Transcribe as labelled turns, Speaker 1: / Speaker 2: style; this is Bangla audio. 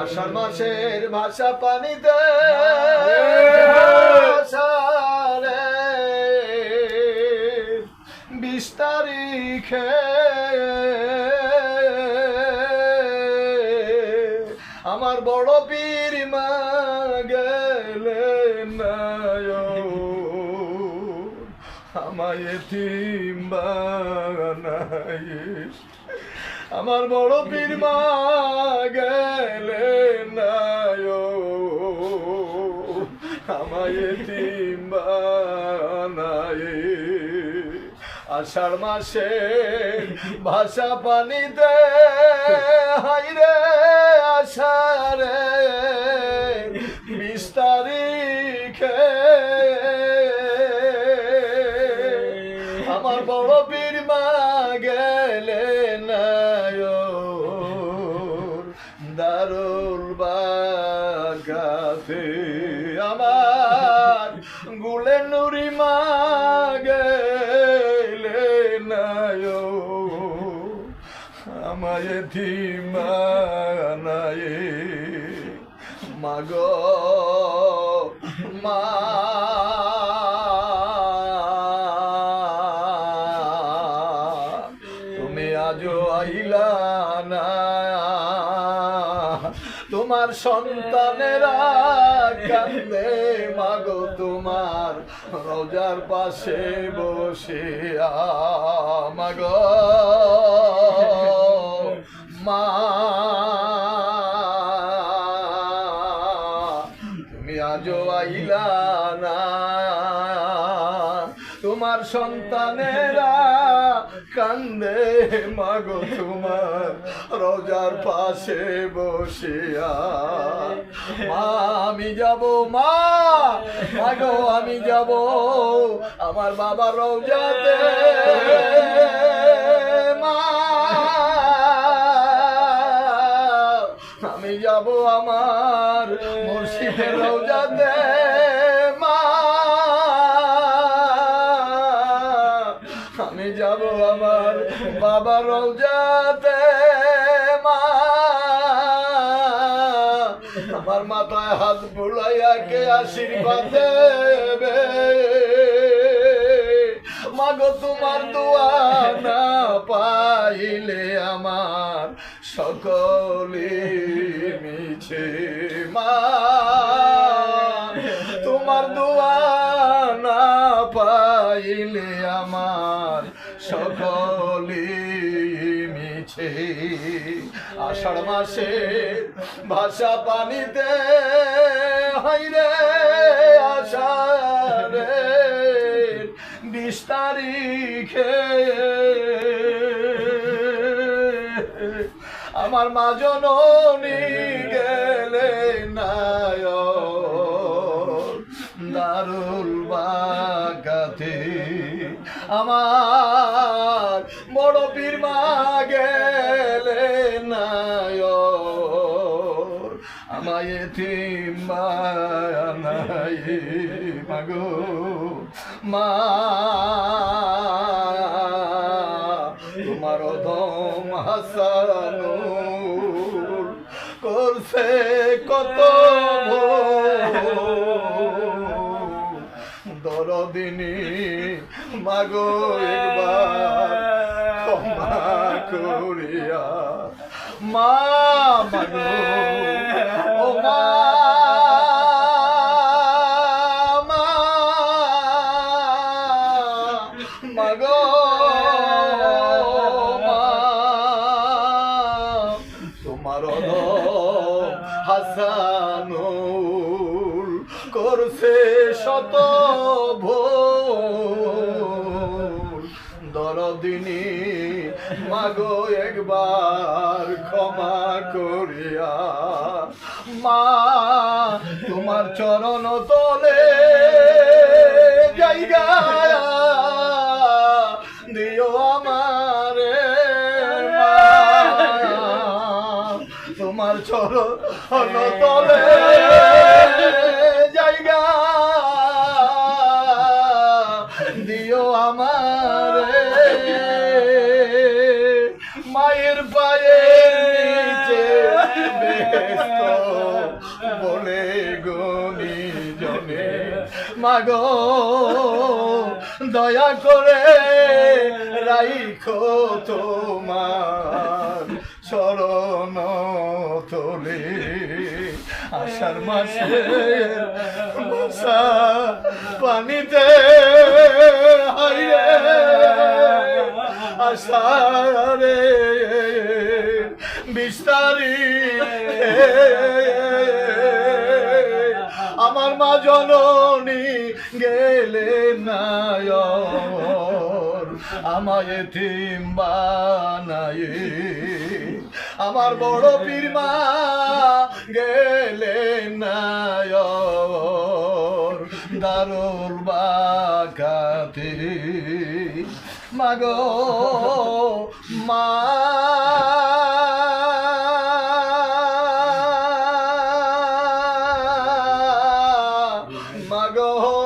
Speaker 1: আষাঢ় মাসের ভাষা পানিতে। বিশ তারিখে আমার বড় পীর মা গেলেন আমায় এতিম বানাইস আমার বড় পীর মা গেলেন আমায় বানাই আষাঢ় মাসে ভাষা পানিতে হাইরে আষাঢ়ে। বিশ দারুল বাগাতে আমার। গুলে নুরি মা গেলেন আমায় ধীমানায় মাগ, মা। তুমি আজও আইলা না। তোমার সন্তানেরা কান্দে মাগো, তোমার রোজার পাশে বসে মাগো। মা, তুমি আজও আইলা না। তোমার সন্তানেরা কান্দে, মাগো তোমার, রোজার পাশে বসিয়া। মা, আমি যাব, মা, মাগো, আমি যাব, আমার বাবা রোজাতে। মা, আমি যাব আমার মুর্শিদের রোজাতে। বাবার রোজাতে মা। আমার মাথায় হাত বুলাইয়া কে আশীর্বাদ দেবে? মাগো, তোমার দোয়া না পাইলে আমার সকলে মিছে। মিছে আষাঢ় মাসে ভাষা পানিতে হাইরে আষাঢ়ে বিশ তারিখে আমার মা জননী গেলে নায় দারুল বাগাতে। আমার বড় পীর মা গেলে আমায় বানাই মাগো। মা তোমার দম হাসানুর করছে কত দরদিনী মাগো একবার ক্ষমা করিয়া মা মাগো ও মা মাগো করছে শত মাগো একবার ক্ষমা করিয়া। মা তোমার চরণ তলে জায়গা দিও আমারে তোমার চরণ তলে মায়ের পায়ে নিচে বলে গনি জনে মাগো, দয়া করে রাইখো তোমার চরণ তোলে। আষাঢ় মাসে বর্ষা পানিতে হাইরে আষাঢ়ে বিস্তারি। আমার মা জননী গেলে নায়র, আমায় এতিম বানাই আমার বড় পীর মা গেলে নায়র। দারুল বাকাতে মাগো মা। মাগো।